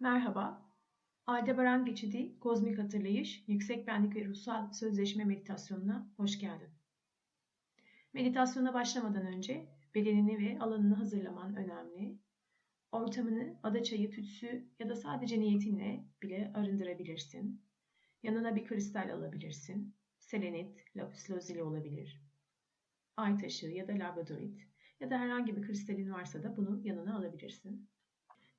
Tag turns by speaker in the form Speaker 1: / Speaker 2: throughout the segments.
Speaker 1: Merhaba. Aldebaran Geçidi Kozmik Hatırlayış, Yüksek Benlik ve Ruhsal Sözleşme Meditasyonuna hoş geldin. Meditasyona başlamadan önce bedenini ve alanını hazırlaman önemli. Ortamını ada çayı, tütsü ya da sadece niyetinle bile arındırabilirsin. Yanına bir kristal alabilirsin. Selenit, lapis lazuli olabilir. Ay taşı ya da labradorit ya da herhangi bir kristalin varsa da bunu yanına alabilirsin.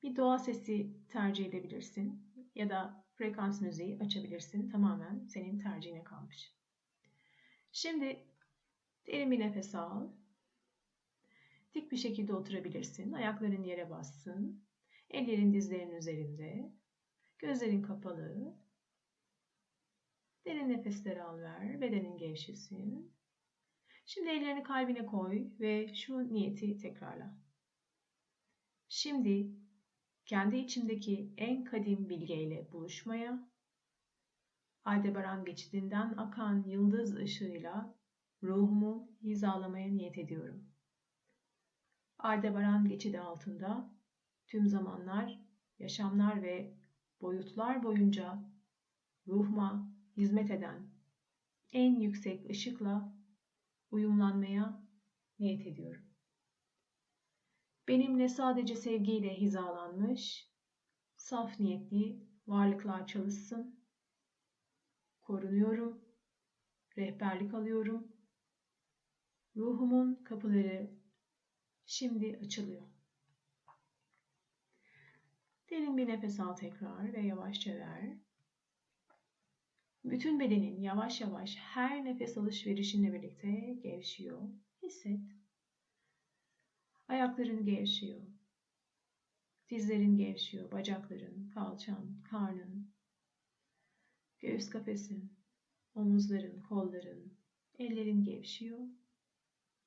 Speaker 1: Bir doğa sesi tercih edebilirsin ya da frekans müziği açabilirsin. Tamamen senin tercihine kalmış. Şimdi derin bir nefes al. Dik bir şekilde oturabilirsin. Ayakların yere bassın. Ellerin dizlerin üzerinde. Gözlerin kapalı. Derin nefesler al ver. Bedenin gevşesin. Şimdi ellerini kalbine koy ve şu niyeti tekrarla. Şimdi kendi içimdeki en kadim bilgeyle buluşmaya, Aldebaran geçidinden akan yıldız ışığıyla ruhumu hizalamaya niyet ediyorum. Aldebaran geçidi altında tüm zamanlar, yaşamlar ve boyutlar boyunca ruhuma hizmet eden en yüksek ışıkla uyumlanmaya niyet ediyorum. Benimle sadece sevgiyle hizalanmış, saf niyetli varlıklar çalışsın. Korunuyorum, rehberlik alıyorum. Ruhumun kapıları şimdi açılıyor. Derin bir nefes al tekrar ve yavaşça ver. Bütün bedenin yavaş yavaş her nefes alışverişinle birlikte gevşiyor. Hisset. Ayakların gevşiyor. Dizlerin gevşiyor, bacakların, kalçan, karnın, göğüs kafesin, omuzların, kolların, ellerin gevşiyor.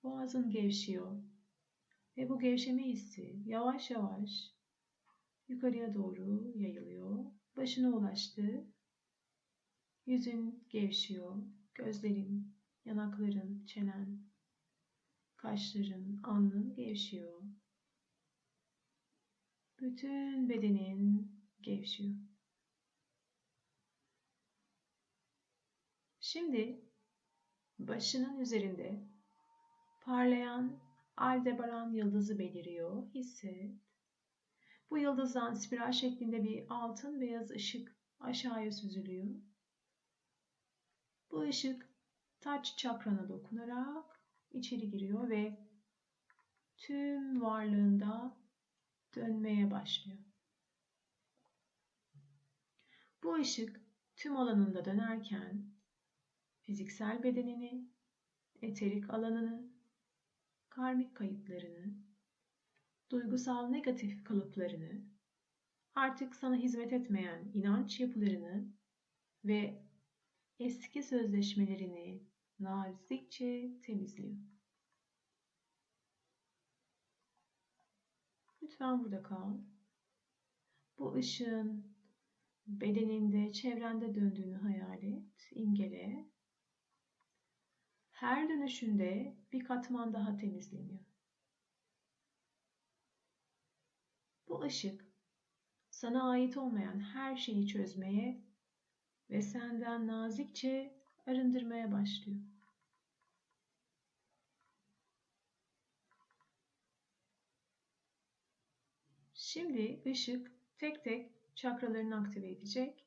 Speaker 1: Boğazın gevşiyor. Ve bu gevşeme hissi yavaş yavaş yukarıya doğru yayılıyor. Başına ulaştı. Yüzün gevşiyor. Gözlerin, yanakların, çenen, Kaşların, alnın gevşiyor. Bütün bedenin gevşiyor. Şimdi başının üzerinde parlayan Aldebaran yıldızı beliriyor. Hisset. Bu yıldızdan spiral şeklinde bir altın beyaz ışık aşağıya süzülüyor. Bu ışık taç çakrana dokunarak içeri giriyor ve tüm varlığında dönmeye başlıyor. Bu ışık tüm alanında dönerken fiziksel bedenini, eterik alanını, karmik kayıtlarını, duygusal negatif kalıplarını, artık sana hizmet etmeyen inanç yapılarını ve eski sözleşmelerini nazikçe temizliyor. Lütfen burada kal. Bu ışığın bedeninde, çevrende döndüğünü hayal et, imgele. Her dönüşünde bir katman daha temizleniyor. Bu ışık sana ait olmayan her şeyi çözmeye ve senden nazikçe arındırmaya başlıyor. Şimdi ışık tek tek çakralarını aktive edecek.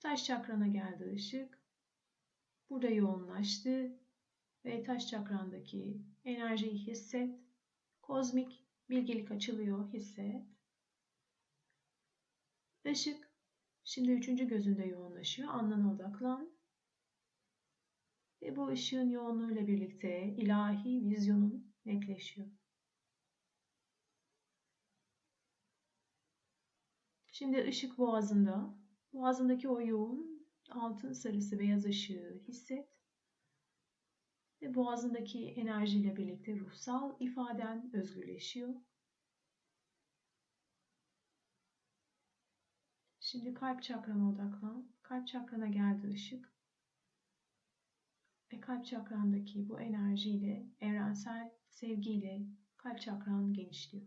Speaker 1: Taş çakrana geldi ışık. Burada yoğunlaştı ve taş çakrandaki enerjiyi hisset. Kozmik bilgelik açılıyor, hisset. Işık şimdi üçüncü gözünde yoğunlaşıyor. Alnına odaklan. Ve bu ışığın yoğunluğuyla birlikte ilahi vizyonun netleşiyor. Şimdi ışık boğazında. Boğazındaki o yoğun altın sarısı beyaz ışığı hisset. Ve boğazındaki enerjiyle birlikte ruhsal ifaden özgürleşiyor. Şimdi kalp çakrana odaklan. Kalp çakrana geldi ışık. Ve kalp çakrandaki bu enerjiyle, evrensel sevgiyle kalp çakran genişliyor.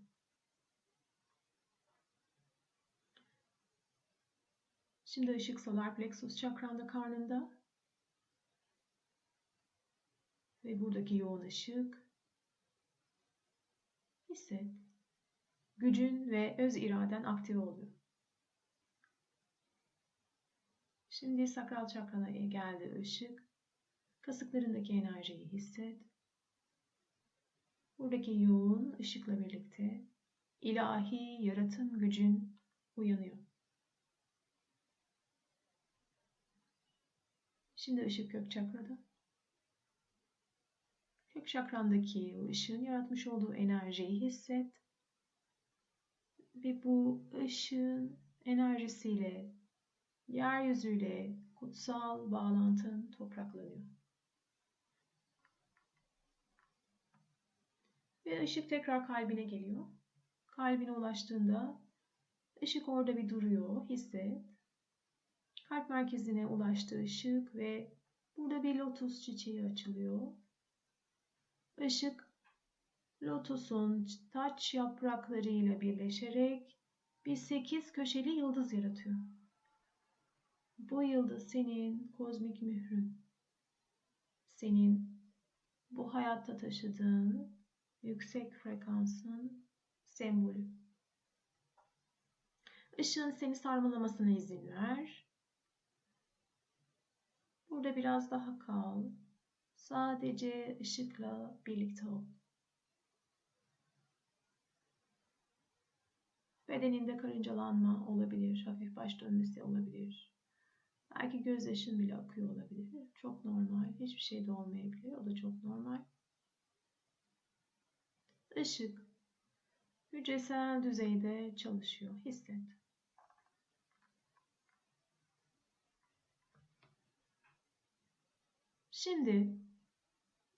Speaker 1: Şimdi ışık solar plexus çakranda karnında. Ve buradaki yoğun ışık. Hisset. Gücün ve öz iraden aktive oluyor. Şimdi sakral çakrana geldi ışık. Kasıklarındaki enerjiyi hisset. Buradaki yoğun ışıkla birlikte ilahi yaratım gücün uyanıyor. Şimdi ışık kök çakrada. Kök çakrandaki o ışığın yaratmış olduğu enerjiyi hisset. Ve bu ışığın enerjisiyle yeryüzüyle kutsal bağlantın topraklanıyor. Ve ışık tekrar kalbine geliyor. Kalbine ulaştığında ışık orada bir duruyor, hisset. Kalp merkezine ulaştı ışık ve burada bir lotus çiçeği açılıyor. Işık lotusun taç yapraklarıyla birleşerek bir sekiz köşeli yıldız yaratıyor. Bu yıldız senin kozmik mührün. Senin bu hayatta taşıdığın yüksek frekansın sembolü. Işığın seni sarmalamasına izin ver. Burada biraz daha kal. Sadece ışıkla birlikte ol. Bedeninde karıncalanma olabilir, hafif baş dönmesi olabilir. Belki gözyaşın bile akıyor olabilir. Çok normal. Hiçbir şey de olmayabilir. O da çok normal. Işık hücresel düzeyde çalışıyor. Hisset. Şimdi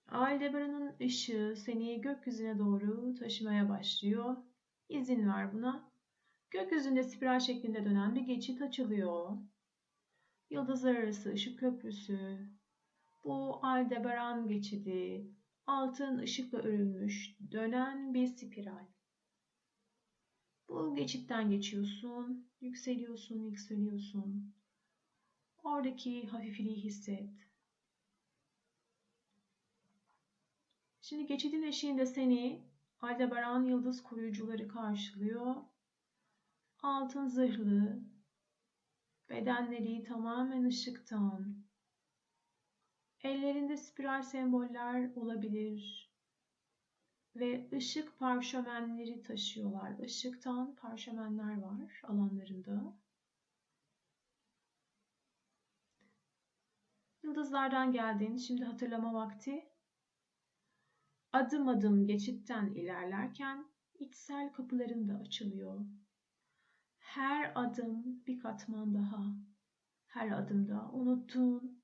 Speaker 1: Aldebaran'ın ışığı seni gökyüzüne doğru taşımaya başlıyor. İzin ver buna. Gökyüzünde spiral şeklinde dönen bir geçit açılıyor. Yıldızlar arası ışık köprüsü, bu Aldebaran geçidi, altın ışıkla örülmüş dönen bir spiral. Bu geçitten geçiyorsun, yükseliyorsun, yükseliyorsun. Oradaki hafifliği hisset. Şimdi geçidin eşiğinde seni Aldebaran yıldız koruyucuları karşılıyor. Altın zırhlı, bedenleri tamamen ışıktan, Ellerinde spiral semboller olabilir ve ışık parşömenleri taşıyorlar. Işıktan parşömenler var alanlarında. Yıldızlardan geldin. Şimdi hatırlama vakti. Adım adım geçitten ilerlerken içsel kapıların da açılıyor. Her adım bir katman daha. Her adımda unuttuğun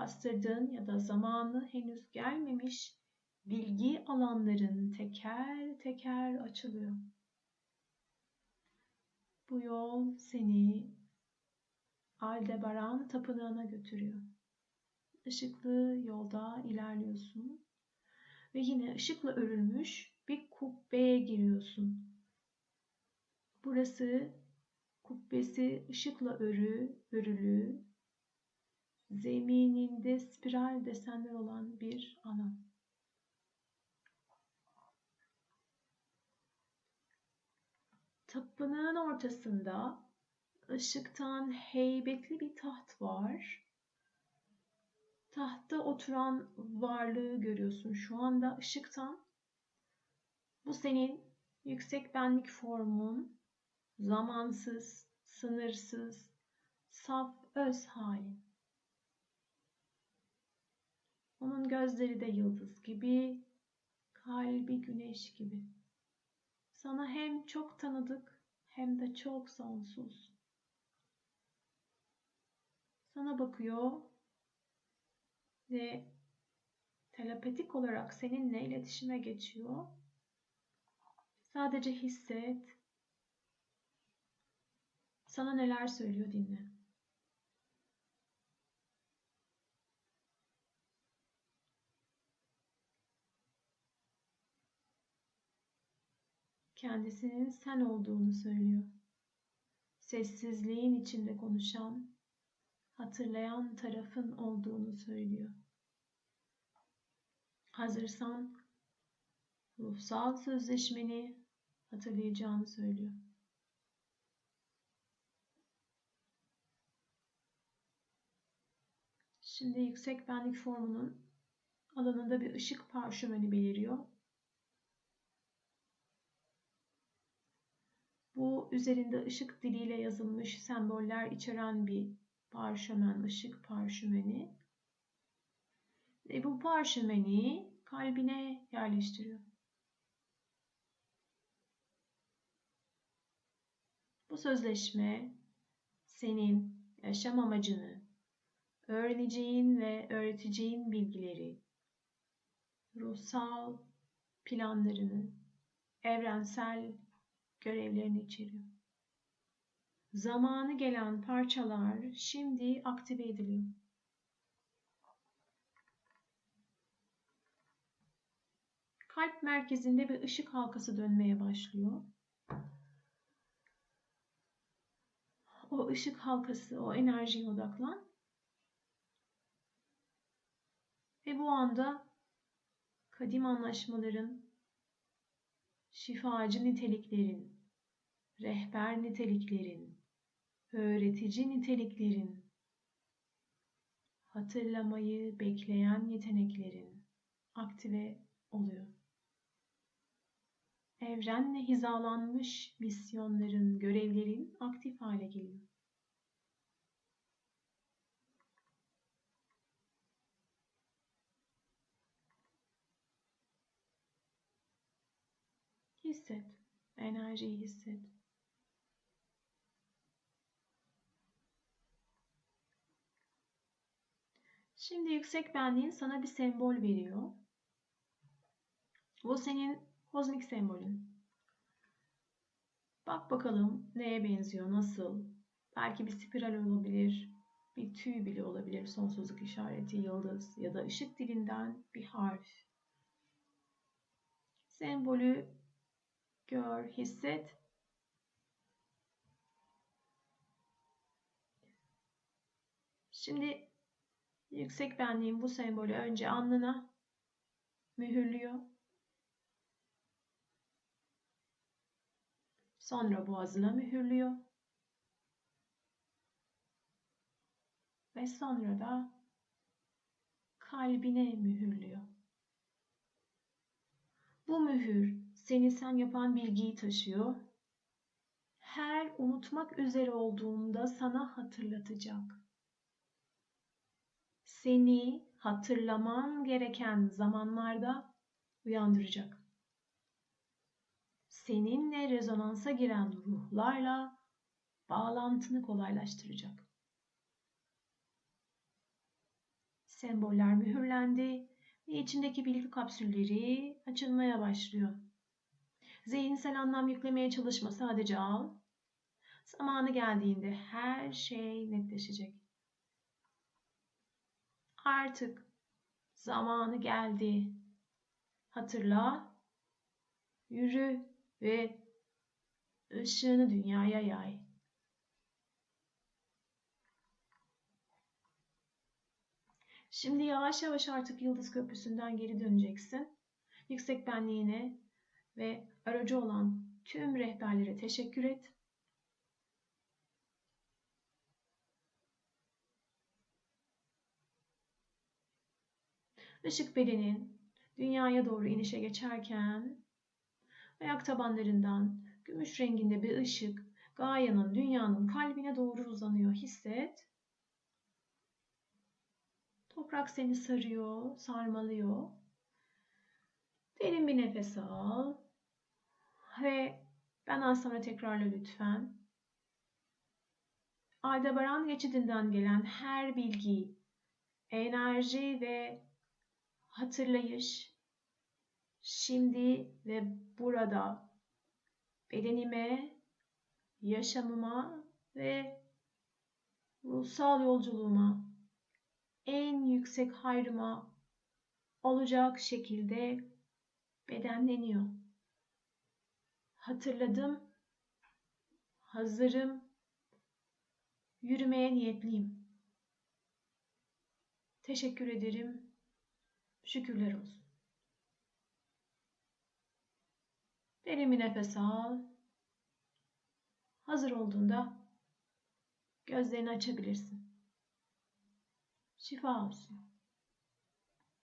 Speaker 1: bastırdığın ya da zamanı henüz gelmemiş bilgi alanların teker teker açılıyor. Bu yol seni Aldebaran tapınağına götürüyor. Işıklı yolda ilerliyorsun ve yine ışıkla örülmüş bir kubbeye giriyorsun. Burası kubbesi ışıkla örü, örülü zemininde spiral desenler olan bir alan. Tapınağın ortasında ışıktan heybetli bir taht var. Tahtta oturan varlığı görüyorsun şu anda ışıktan. Bu senin yüksek benlik formun, zamansız, sınırsız, saf öz halin. Onun gözleri de yıldız gibi, kalbi güneş gibi. Sana hem çok tanıdık hem de çok sonsuz. Sana bakıyor ve telepatik olarak seninle iletişime geçiyor. Sadece hisset. Sana neler söylüyor dinle. Kendisinin sen olduğunu söylüyor. sessizliğin içinde konuşan, hatırlayan tarafın olduğunu söylüyor. Hazırsan ruhsal sözleşmeni hatırlayacağını söylüyor. Şimdi yüksek benlik formunun alanında bir ışık parşömeni beliriyor. Bu üzerinde ışık diliyle yazılmış semboller içeren bir parşömen, ışık parşömeni. Ve bu parşömeni kalbine yerleştiriyor. Bu sözleşme senin yaşam amacını, öğreneceğin ve öğreteceğin bilgileri, ruhsal planlarını, evrensel görevlerini içeriyor. Zamanı gelen parçalar şimdi aktive ediliyor. Kalp merkezinde bir ışık halkası dönmeye başlıyor. O ışık halkası, o enerjiye odaklan. Ve bu anda kadim anlaşmaların, şifacı niteliklerin, rehber niteliklerin, öğretici niteliklerin, hatırlamayı bekleyen yeteneklerin aktive oluyor. Evrenle hizalanmış misyonların, görevlerin aktif hale geliyor. Hisset. Enerjiyi hisset. Şimdi yüksek benliğin sana bir sembol veriyor. Bu senin kozmik sembolün. Bak bakalım neye benziyor, nasıl? Belki bir spiral olabilir, bir tüy bile olabilir, sonsuzluk işareti, yıldız ya da ışık dilinden bir harf. Sembolü gör, hisset. Şimdi yüksek benliğin bu sembolü önce alnına mühürlüyor. Sonra boğazına mühürlüyor. Ve sonra da kalbine mühürlüyor. Bu mühür seni sen yapan bilgiyi taşıyor. Her unutmak üzere olduğunda sana hatırlatacak. Seni hatırlaman gereken zamanlarda uyandıracak. Seninle rezonansa giren ruhlarla bağlantını kolaylaştıracak. Semboller mühürlendi ve içindeki bilgi kapsülleri açılmaya başlıyor. Zihinsel anlam yüklemeye çalışma sadece al. Zamanı geldiğinde her şey netleşecek. Artık zamanı geldi. Hatırla, yürü ve ışığını dünyaya yay. Şimdi yavaş yavaş artık Yıldız Köprüsü'nden geri döneceksin. Yüksek benliğine ve aracı olan tüm rehberlere teşekkür et. Işık bedenin dünyaya doğru inişe geçerken ayak tabanlarından gümüş renginde bir ışık Gaia'nın, dünyanın kalbine doğru uzanıyor. Hisset. Toprak seni sarıyor, sarmalıyor. Derin bir nefes al. Ve benden sonra tekrarla lütfen. Aldebaran geçidinden gelen her bilgi, enerji ve hatırlayış şimdi ve burada bedenime, yaşamıma ve ruhsal yolculuğuma en yüksek hayrıma olacak şekilde bedenleniyor. Hatırladım, hazırım Yürümeye niyetliyim. Teşekkür ederim. Şükürler olsun. Derin bir nefes al. Hazır olduğunda gözlerini açabilirsin. Şifa olsun.